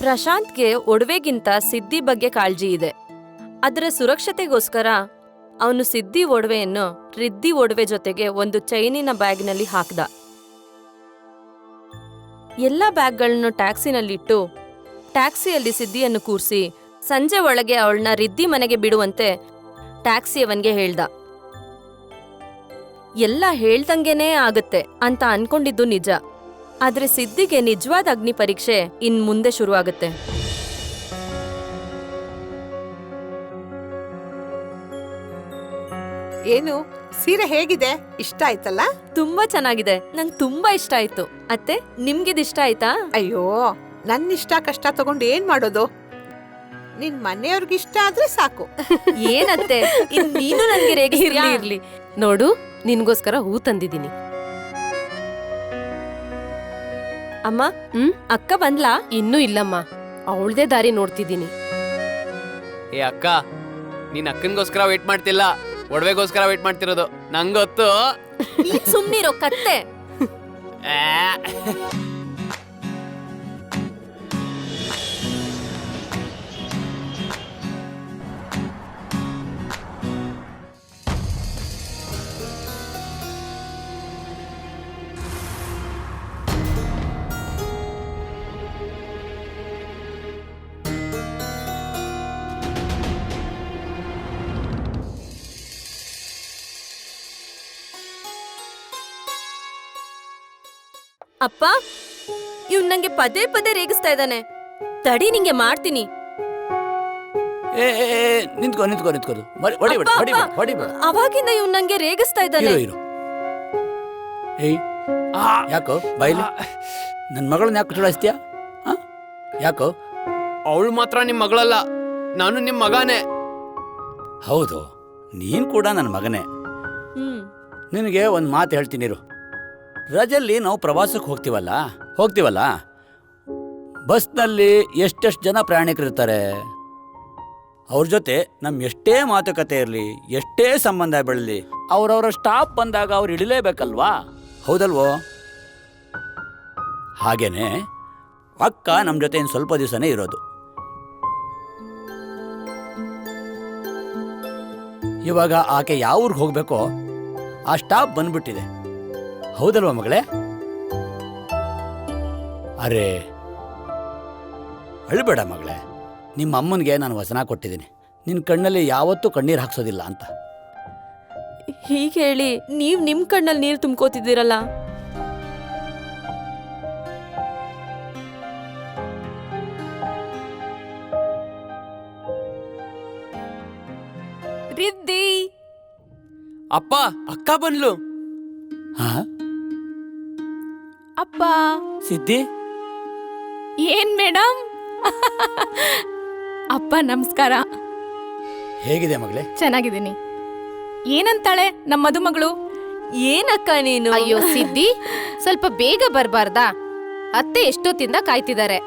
ಪ್ರಶಾಂತ್ಗೆ ಒಡವೆಗಿಂತ ಸಿದ್ಧಿ ಬಗ್ಗೆ ಕಾಳಜಿ ಇದೆ. ಅದರ ಸುರಕ್ಷತೆಗೋಸ್ಕರ ಅವನು ಸಿದ್ಧಿ ಒಡವೆಯನ್ನು ರಿದ್ದಿ ಒಡವೆ ಜೊತೆಗೆ ಒಂದು ಚೈನಿನ ಬ್ಯಾಗ್ನಲ್ಲಿ ಹಾಕ್ದ. ಎಲ್ಲ ಬ್ಯಾಗ್ಗಳನ್ನು ಟ್ಯಾಕ್ಸಿನಲ್ಲಿಟ್ಟು ಟ್ಯಾಕ್ಸಿಯಲ್ಲಿ ಸಿದ್ಧಿಯನ್ನು ಕೂರಿಸಿ ಸಂಜೆ ಒಳಗೆ ಅವಳನ್ನ ರಿದ್ದಿ ಮನೆಗೆ ಬಿಡುವಂತೆ ಟ್ಯಾಕ್ಸಿಯವನ್ಗೆ ಹೇಳ್ದ. ಎಲ್ಲ ಹೇಳ್ದಂಗೆನೇ ಆಗತ್ತೆ ಅಂತ ಅನ್ಕೊಂಡಿದ್ದು ನಿಜ. ಆದ್ರೆ ಸಿದ್ಧಿಗೆ ನಿಜವಾದ ಅಗ್ನಿ ಪರೀಕ್ಷೆ ಇನ್ ಮುಂದೆ ಶುರುವಾಗುತ್ತೆ. ಏನು ಸೀರೆ ಹೇಗಿದೆ? ಇಷ್ಟ ಆಯ್ತಲ್ಲ? ತುಂಬಾ ಚೆನ್ನಾಗಿದೆ. ನಂಗೆ ತುಂಬಾ ಇಷ್ಟ ಆಯ್ತು. ಅತ್ತೆ ನಿಮ್ಗಿದ್ ಇಷ್ಟ ಆಯ್ತಾ? ಅಯ್ಯೋ ನನ್ನ ಇಷ್ಟ ಕಷ್ಟ ತಗೊಂಡು ಏನ್ ಮಾಡೋದು? ನಿನ್ ಮನೆಯವ್ರಿಗೆ ಇಷ್ಟ ಆದ್ರೆ ಸಾಕು. ಏನತ್ತೆ ಇನ್ ನೀನು ನನಗೆ ರೇಗಿ ಇರ್ಲಿ ಇರ್ಲಿ. ನೋಡು ನಿನ್ಗೋಸ್ಕರ ಹೂ ತಂದಿದ್ದೀನಿ. ಅಮ್ಮ ಹ್ಮ್? ಅಕ್ಕ ಬಂದ್ಲಾ? ಇನ್ನೂ ಇಲ್ಲಮ್ಮ. ಅವಳದೇ ದಾರಿ ನೋಡ್ತಿದ್ದೀನಿ. ಏ ಅಕ್ಕ ನೀನ್ ಅಕ್ಕನಿಗೋಸ್ಕರ ವೇಟ್ ಮಾಡ್ತಿಲ್ಲ. ಒಡವೆಗೋಸ್ಕರ ವೇಟ್ ಮಾಡ್ತಿರೋದು. ನಂಗೊತ್ತು. ಸುಮ್ಮನಿರೋ ಸುಮ್ನಿರೋ ಕತ್ತೆ. ಅಪ್ಪ ಇವ್ ನಂಗೆ ಪದೇ ಪದೇ ರೇಗಿಸ್ತಾ ಇದ್ದಾನೆ. ತಡಿ ನಿಂಗೆ ಮಾಡ್ತೀನಿ. ಏ ಏ, ಏ, ನಿಂತ್ಕೋ ನಿಂತ್ಕೋ ನಿಂತ್ಕೋ. ಮರಿ- ಹೊಡಿಬೇಡ ಅಪ್ಪ, ಹೊಡಿಬೇಡ ಅಪ್ಪ. ಹೊಡಿಬೇಡ ಅವಾಗಿಂದ ಇವ್ ನಂಗೆ ರೇಗಿಸ್ತಾ ಇದ್ದಾನೆ. ಇರು ಇರು. ಏಯ್ ಯಾಕೋ ಬೈಲಿ? ನನ್ನ ಮಗಳನ್ನ ಯಾಕೆ ಚುಡಾಯಿಸ್ತೀಯಾ? ಯಾಕೋ? ಅವಳು ಮಾತ್ರ ನಿಮ್ ಮಗಳಲ್ಲ ನಾನು ನಿಮ್ ಮಗನೇ. ಹೌದು ನೀನ್ ಕೂಡ ನನ್ನ ಮಗನೇ. ಹ್ಮ್. ನಿನಗೆ ಒಂದು ಮಾತು ಹೇಳ್ತೀನಿ ಇರು. ರಜಲ್ಲಿ ನಾವು ಪ್ರವಾಸಕ್ಕೆ ಹೋಗ್ತೀವಲ್ಲ? ಹೋಗ್ತೀವಲ್ಲ? ಬಸ್ನಲ್ಲಿ ಎಷ್ಟೆಷ್ಟು ಜನ ಪ್ರಯಾಣಿಕರಿರ್ತಾರೆ? ಅವ್ರ ಜೊತೆ ನಮ್ಮ ಎಷ್ಟೇ ಮಾತುಕತೆ ಇರಲಿ, ಎಷ್ಟೇ ಸಂಬಂಧ ಬೆಳಲಿ, ಅವರವರ ಸ್ಟಾಪ್ ಬಂದಾಗ ಅವ್ರು ಇಡಲೇಬೇಕಲ್ವಾ ಹೌದಲ್ವೋ? ಹಾಗೇನೆ ಅಕ್ಕ ನಮ್ಮ ಜೊತೆ ಇನ್ನು ಸ್ವಲ್ಪ ದಿವಸನೇ ಇರೋದು. ಇವಾಗ ಆಕೆ ಯಾವ ಊರಿಗೆ ಹೋಗಬೇಕೋ, ಆ ಸ್ಟಾಪ್ ಬಂದ್ಬಿಟ್ಟಿದೆ. ಹೌದಲ್ವಾ ಮಗಳೇ? ಅರೆ ಅಳ್ಬೇಡ ಮಗಳೇ. ನಿಮ್ಮ ಅಮ್ಮನಿಗೆ ನಾನು ವಚನ ಕೊಟ್ಟಿದ್ದೀನಿ. ನಿನ್ನ ಕಣ್ಣಲ್ಲಿ ಯಾವತ್ತೂ ಕಣ್ಣೀರು ಹಾಕ್ಸೋದಿಲ್ಲ ಅಂತ. ಹೀಗೆ ಹೇಳಿ ನೀವು ನಿಮ್ಮ ಕಣ್ಣಲ್ಲಿ ನೀರು ತುಂಬ್ಕೋತಿದ್ದೀರಲ್ಲ? ರಿದ್ದಿ! ಅಪ್ಪ ಅಕ್ಕ ಬಂದ್ಲು. ಹಾ? ಅಪ್ಪ. ಸಿದ್ಧಿ ಏನ್ ಮೇಡಮ್ ಅಪ್ಪ ನಮಸ್ಕಾರ. ಹೇಗಿದೆ ಮಗಳೇ? ಚೆನ್ನಾಗಿದ್ದೀನಿ. ಏನಂತಾಳೆ ನಮ್ಮ ಮದುಮಗಳು? ಏನಕ್ಕ ನೀನು? ಅಯ್ಯೋ ಸಿದ್ದಿ ಸ್ವಲ್ಪ ಬೇಗ ಬರ್ಬಾರ್ದಾ? ಅತ್ತೆ ಎಷ್ಟೊತ್ತಿಂದ ಕಾಯ್ತಿದ್ದಾರೆ?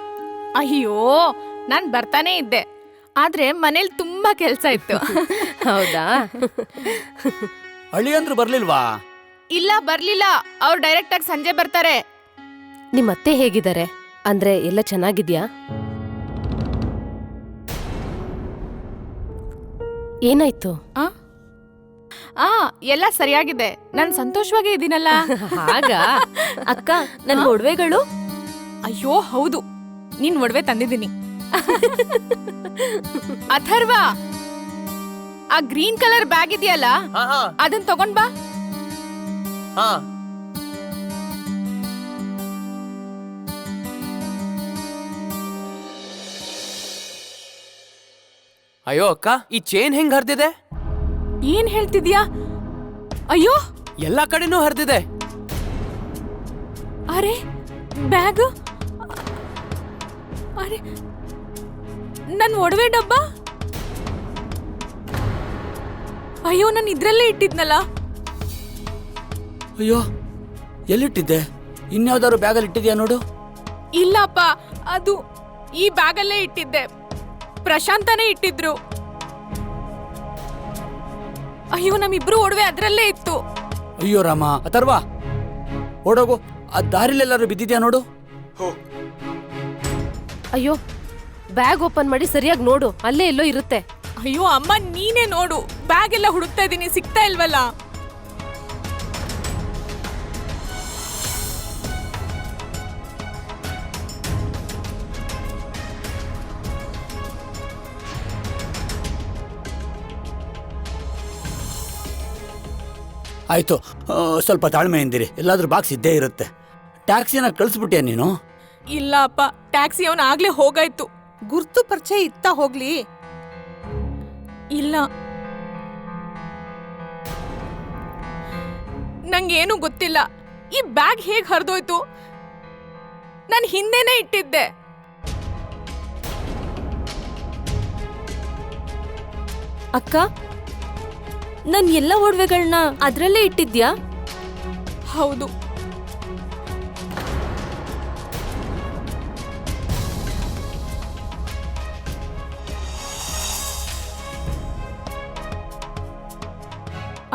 ಅಯ್ಯೋ ನಾನು ಬರ್ತಾನೆ ಇದ್ದೆ. ಆದ್ರೆ ಮನೇಲಿ ತುಂಬಾ ಕೆಲಸ ಇತ್ತು. ಹೌದಾ? ಅಳಿಯಂದ್ರು ಬರ್ಲಿಲ್ವಾ? ಇಲ್ಲ ಬರ್ಲಿಲ್ಲ. ಅವ್ರು ಡೈರೆಕ್ಟ್ ಆಗಿ ಸಂಜೆ ಬರ್ತಾರೆ. ನಿಮ್ ಅತ್ತೆ ಹೇಗಿದ್ದಾರೆ? ಅಂದ್ರೆ ಎಲ್ಲ ಚೆನ್ನಾಗಿದ್ಯಾ? ಏನಾಯ್ತು? ಆ? ಆ ಎಲ್ಲ ಸರಿಯಾಗಿದೆ. ನಾನ್ ಸಂತೋಷವಾಗಿ ಇದ್ದೀನಲ್ಲ ಹಾಗಾ? ಅಕ್ಕ ನನ್ ಒಡವೆಗಳು? ಅಯ್ಯೋ ಹೌದು. ನೀನ್ ಒಡವೆ ತಂದಿದ್ದೀನಿ. ಅಥರ್ವ! ಆ ಗ್ರೀನ್ ಕಲರ್ ಬ್ಯಾಗ್ ಇದೆಯಲ್ಲ ಅದನ್ ತಗೊಂಡ್ ಬಾ. ಹಾ. ಅಯ್ಯೋ ಅಕ್ಕ ಈ ಚೈನ್ ಹೆಂಗ್ ಹರಿದಿದೆ? ಏನ್ ಹೇಳ್ತಿದ್ಯಾ? ಅಯ್ಯೋ! ಎಲ್ಲಾ ಕಡೆನೂ ಹರಿದಿದೆ. ಅರೆ ಬ್ಯಾಗ್? ಅರೆ ನನ್ ಒಡವೆ ಡಬ್ಬ? ಅಯ್ಯೋ ನಾನು ಇದ್ರಲ್ಲೇ ಇಟ್ಟಿದ್ನಲ್ಲ. ಅಯ್ಯೋ ಎಲ್ಲಿಟ್ಟಿದ್ದೆ? ಇನ್ಯಾವ್ದಾದ್ರು ಬ್ಯಾಗಲ್ಲಿ ಇಟ್ಟಿದ್ಯಾ ನೋಡು. ಇಲ್ಲಪ್ಪ ಅದು ಈ ಬ್ಯಾಗಲ್ಲೇ ಇಟ್ಟಿದ್ದೆ. ಪ್ರಶಾಂತನೇ ಇಟ್ಟಿದ್ರು. ಅಯ್ಯೋ ನಮ್ಮಿಬ್ರು ಒಡವೆ ಅದ್ರಲ್ಲೇ ಇತ್ತು. ಅಯ್ಯೋ ರಾಮ ಅಥರ್ವಾ ಓಡೋಗು. ಆ ದಾರಿಲೆಲ್ಲಾರು ಬಿದ್ದಿದ್ಯಾ ನೋಡು. ಅಯ್ಯೋ ಬ್ಯಾಗ್ ಓಪನ್ ಮಾಡಿ ಸರಿಯಾಗಿ ನೋಡು ಅಲ್ಲೇ ಎಲ್ಲೋ ಇರುತ್ತೆ. ಅಯ್ಯೋ ಅಮ್ಮ ನೀನೇ ನೋಡು. ಬ್ಯಾಗ್ ಎಲ್ಲ ಹುಡುಕ್ತಾ ಇದೀನಿ ಸಿಗ್ತಾ ಇಲ್ವಲ್ಲ? ಆಯಿತು ಸ್ವಲ್ಪ ತಾಳ್ಮೆಯಿಂದಿರಿ ಎಲ್ಲಾದ್ರೂ ಬಾಕ್ಸ್ ಇದ್ದೇ ಇರುತ್ತೆ. ಟ್ಯಾಕ್ಸಿನ ಕಳಿಸ್ಬಿಟ್ಟೆ ನೀನು? ಇಲ್ಲ ಅಪ್ಪ ಟ್ಯಾಕ್ಸಿ ಅವನ್ ಆಗ್ಲೇ ಹೋಗಾಯ್ತು. ಗುರ್ತು ಪರಿಚಯ ಇತ್ತ ಹೋಗ್ಲಿ? ಇಲ್ಲ. ನಂಗೇನು ಗೊತ್ತಿಲ್ಲ. ಈ ಬ್ಯಾಗ್ ಹೇಗ್ ಹರಿದೋಯ್ತು? ನಾನು ಹಿಂದೆನೆ ಇಟ್ಟಿದ್ದೆ. ಅಕ್ಕ ನನ್ ಎಲ್ಲ ಒಡವೆಗಳನ್ನ ಅದ್ರಲ್ಲೇ ಇಟ್ಟಿದ್ಯಾ? ಹೌದು.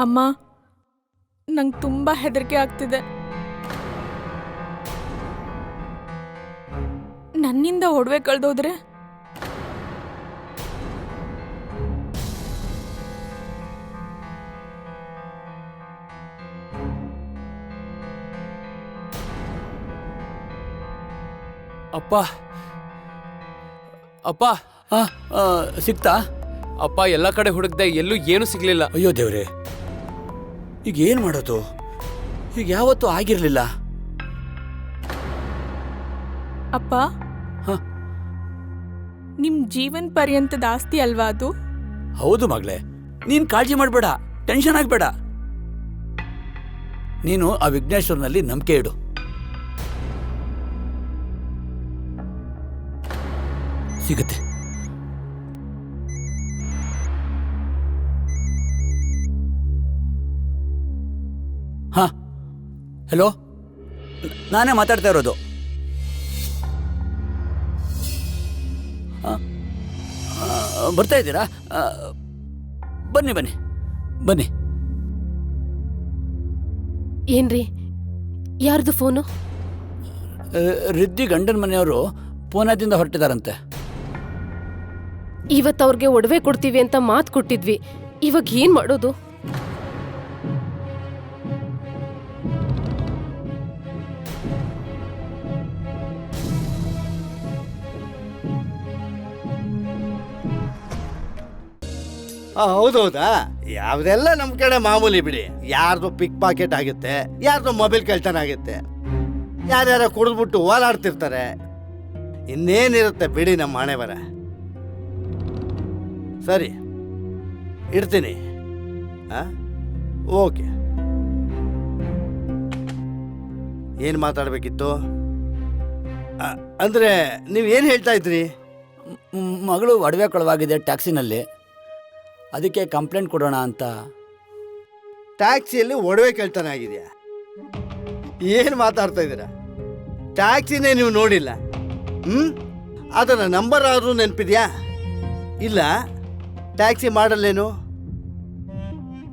ಅಮ್ಮ ನಂಗೆ ತುಂಬಾ ಹೆದರಿಕೆ ಆಗ್ತಿದೆ. ನನ್ನಿಂದ ಒಡವೆ ಕಳ್ದೋದ್ರೆ ಅಪ್ಪ. ಅಪ್ಪ. ಆ, ಆ, ಸಿಕ್ತಾ? ಅಪ್ಪ ಎಲ್ಲ ಕಡೆ ಹುಡುಕ್ದೆ ಎಲ್ಲೂ ಏನು ಸಿಗ್ಲಿಲ್ಲ. ಅಯ್ಯೋ ದೇವ್ರೆ. ಈಗ ಏನು ಮಾಡೋದು? ಈಗ ಯಾವತ್ತೂ ಆಗಿರಲಿಲ್ಲ. ಅಪ್ಪ. ಹ? ನಿಮ್ ಜೀವನ್ ಪರ್ಯಂತದ ಆಸ್ತಿ ಅಲ್ವಾ ಅದು? ಹೌದು ಮಗಳೇ. ನೀನು ಕಾಳಜಿ ಮಾಡಬೇಡ. ಟೆನ್ಷನ್ ಆಗಬೇಡ. ನೀನು ಆ ವಿಘ್ನೇಶ್ವರನಲ್ಲಿ ನಂಬಿಕೆ ಇಡು. ಸಿಗುತ್ತೆ. ಹಾ ಹಲೋ? ನಾನೇ ಮಾತಾಡ್ತಾ ಇರೋದು. ಬರ್ತಾ ಇದ್ದೀರಾ? ಬನ್ನಿ ಬನ್ನಿ ಬನ್ನಿ. ಏನ್ರಿ? ಯಾರ್ದು ಫೋನು? ರಿದ್ದಿ ಗಂಡನ ಮನೆಯವರು ಪೂನಾದಿಂದ ಹೊರಟಿದಾರಂತೆ. ಇವತ್ತು ಅವ್ರಿಗೆ ಒಡವೆ ಕೊಡ್ತೀವಿ ಅಂತ ಮಾತು ಕೊಟ್ಟಿದ್ವಿ. ಇವಾಗ ಏನ್ ಮಾಡೋದು? ಆ, ಹೌದೌದಾ ಯಾವ್ದೆಲ್ಲ ನಮ್ ಕಡೆ ಮಾಮೂಲಿ ಬಿಡಿ. ಯಾರ್ದು ಪಿಕ್ ಪಾಕೆಟ್ ಆಗುತ್ತೆ ಯಾರ್ದು ಮೊಬೈಲ್ ಕಳ್ತನ ಆಗುತ್ತೆ. ಯಾರ್ಯಾರ ಕುಡಿದ್ಬಿಟ್ಟು ಓಲಾಡ್ತಿರ್ತಾರೆ. ಇನ್ನೇನಿರುತ್ತೆ ಬಿಡಿ ನಮ್ಮ ಹಣೆ ಬರ ಸರಿ. ಇಡ್ತೀನಿ. ಹಾಂ ಓಕೆ. ಏನು ಮಾತಾಡಬೇಕಿತ್ತು? ಅಂದರೆ ನೀವು ಏನು ಹೇಳ್ತಾ ಇದ್ರಿ? ಮಗಳು ಒಡವೆ ಕೊಳವಾಗಿದೆ ಟ್ಯಾಕ್ಸಿನಲ್ಲಿ. ಅದಕ್ಕೆ ಕಂಪ್ಲೇಂಟ್ ಕೊಡೋಣ ಅಂತ. ಟ್ಯಾಕ್ಸಿಯಲ್ಲಿ ಒಡವೆ ಕೇಳ್ತಾನೆ ಆಗಿದೆಯಾ? ಏನು ಮಾತಾಡ್ತಾ ಇದ್ದೀರಾ? ಟ್ಯಾಕ್ಸಿನೇ ನೀವು ನೋಡಿಲ್ಲ. ಹ್ಞೂ ಅದರ ನಂಬರ್ ಆದರೂ ನೆನಪಿದೆಯಾ? ಇಲ್ಲ. ಟ್ಯಾಕ್ಸಿ ಮಾಡಲ್ಲೇನು?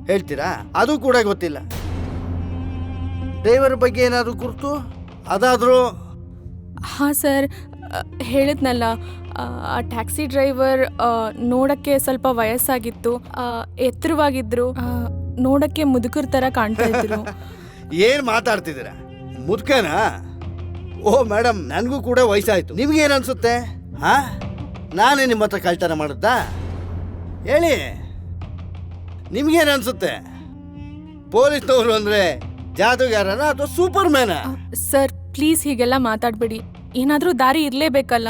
ಹೇಳ್ತೀರಾ? ಅದು ಕೂಡ ಗೊತ್ತಿಲ್ಲ. ಡ್ರೈವರ್ ಬಗ್ಗೆ ಏನಾದರೂ ಕುರ್ತು ಅದಾದರೂ? ಹಾ ಸರ್ ಹೇಳಿದ್ನಲ್ಲ. ಆ, ಟ್ಯಾಕ್ಸಿ ಡ್ರೈವರ್ ನೋಡಕ್ಕೆ ಸ್ವಲ್ಪ ವಯಸ್ಸಾಗಿತ್ತು. ಎತ್ತರವಾಗಿದ್ರು. ನೋಡಕ್ಕೆ ಮುದುಕರ ತರ ಕಾಣ್ತಾ ಇದ್ರು. ಏನು ಮಾತಾಡ್ತಿದ್ದೀರಾ? ಮುದುಕನಾ? ಓ ಮೇಡಮ್ ನನಗೂ ಕೂಡ ವಯಸ್ಸಾಯ್ತು. ನಿಮ್ಗೇನು ಅನ್ಸುತ್ತೆ? ಹಾ? ನಾನೇ ನಿಮ್ಮ ಹತ್ರ ಕಳ್ತನ ಮಾಡುತ್ತಾ? ಹೇಳಿ. ನಿಮ್ಗೇನು ಅನ್ಸುತ್ತೆ? ಪೊಲೀಸ್ನವರು ಅಂದ್ರೆ ಜಾದೂಗಾರನ ಅಥವಾ ಸೂಪರ್ ಮ್ಯಾನ ಸರ್ ಪ್ಲೀಸ್ ಹೀಗೆಲ್ಲ ಮಾತಾಡ್ಬೇಡಿ. ಏನಾದರೂ ದಾರಿ ಇರಲೇಬೇಕಲ್ಲ.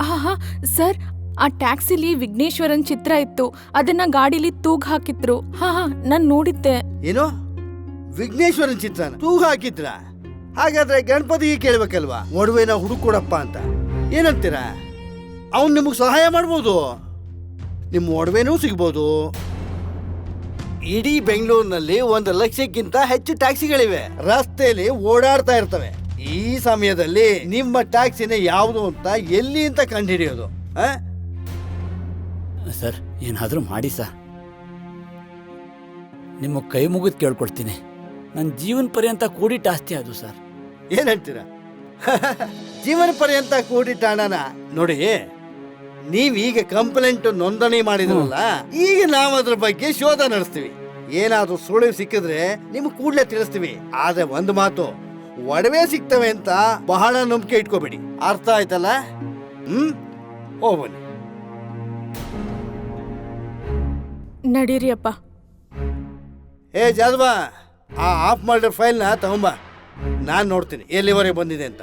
ಆಹಾ ಸರ್ ಆ ಟ್ಯಾಕ್ಸಿಲಿ ವಿಘ್ನೇಶ್ವರನ್ ಚಿತ್ರ ಇತ್ತು. ಅದನ್ನ ಗಾಡಿಲಿ ತೂಗ್ ಹಾಕಿದ್ರು. ಹಾ ಹಾ ನಾನ್ ನೋಡಿದ್ದೆ. ಏನು? ವಿಘ್ನೇಶ್ವರನ್ ಚಿತ್ರ ತೂಗ್ ಹಾಕಿದ್ರ? ಹಾಗಾದ್ರೆ ಗಣಪತಿಗೆ ಕೇಳ್ಬೇಕಲ್ವಾ? ಒಡವೆನ ಹುಡುಕೊಡಪ್ಪ ಅಂತ. ಏನಂತೀರಾ? ಅವ್ನು ನಿಮಗೆ ಸಹಾಯ ಮಾಡ್ಬೋದು. ನಿಮ್ಮ ಒಡವೆನೂ ಸಿಗ್ಬೋದು. ಇಡೀ ಬೆಂಗಳೂರಿನಲ್ಲಿ ಒಂದು ಲಕ್ಷಕ್ಕಿಂತ ಹೆಚ್ಚು ಟ್ಯಾಕ್ಸಿಗಳಿವೆ. ರಸ್ತೆಯಲ್ಲಿ ಓಡಾಡ್ತಾ ಇರ್ತವೆ. ಈ ಸಮಯದಲ್ಲಿ ನಿಮ್ಮ ಟ್ಯಾಕ್ಸಿನ ಯಾವುದು ಅಂತ ಎಲ್ಲಿ ಅಂತ ಕಂಡುಹಿಡಿಯೋದು? ಸರ್ ಏನಾದರೂ ಮಾಡಿ ಸರ್. ನಿಮ್ಮ ಕೈ ಮುಗಿದು ಕೇಳ್ಕೊಡ್ತೀನಿ. ನನ್ನ ಜೀವನ ಪರ್ಯಂತ ಕೂಡಿಟ್ಟ ಆಸ್ತಿ ಅದು ಸರ್. ಏನ್ ಹೇಳ್ತೀರಾ ಜೀವನ ಪರ್ಯಂತ ಕೂಡಿಟ್ಟ ಹಣನ ನೋಡಿ ನೀವೀಗ ಕಂಪ್ಲೇಂಟ್ ನೋಂದಣಿ ಮಾಡಿದ್ರಲ್ಲ ಈಗ ನಾವು ಅದ್ರ ಬಗ್ಗೆ ಶೋಧ ನಡೆಸ್ತೀವಿ. ಏನಾದ್ರೂ ಸುಳಿವು ಸಿಕ್ಕಿದ್ರೆ ನಿಮ್ಗೆ ಕೂಡಲೇ ತಿಳಿಸ್ತೀವಿ. ಆದ್ರೆ ಒಂದು ಮಾತು ಒಡವೆ ಸಿಗ್ತವೆ ಅಂತ ಬಹಳ ನಂಬಿಕೆ ಇಟ್ಕೋಬೇಡಿ. ಅರ್ಥ ಆಯ್ತಲ್ಲ? ಹ್ಮ್? ಹೋಗ್ಬನ್ನಿ ನಡೀರಿ ಅಪ್ಪ. ಏ ಜಾದವಾ ಆ ಆಫ್ ಮಾಡಿರೋ ಫೈಲ್ನ ತಗೊಂಬ. ನಾನು ನೋಡ್ತೀನಿ ಎಲ್ಲಿವರೆಗೆ ಬಂದಿದೆ ಅಂತ.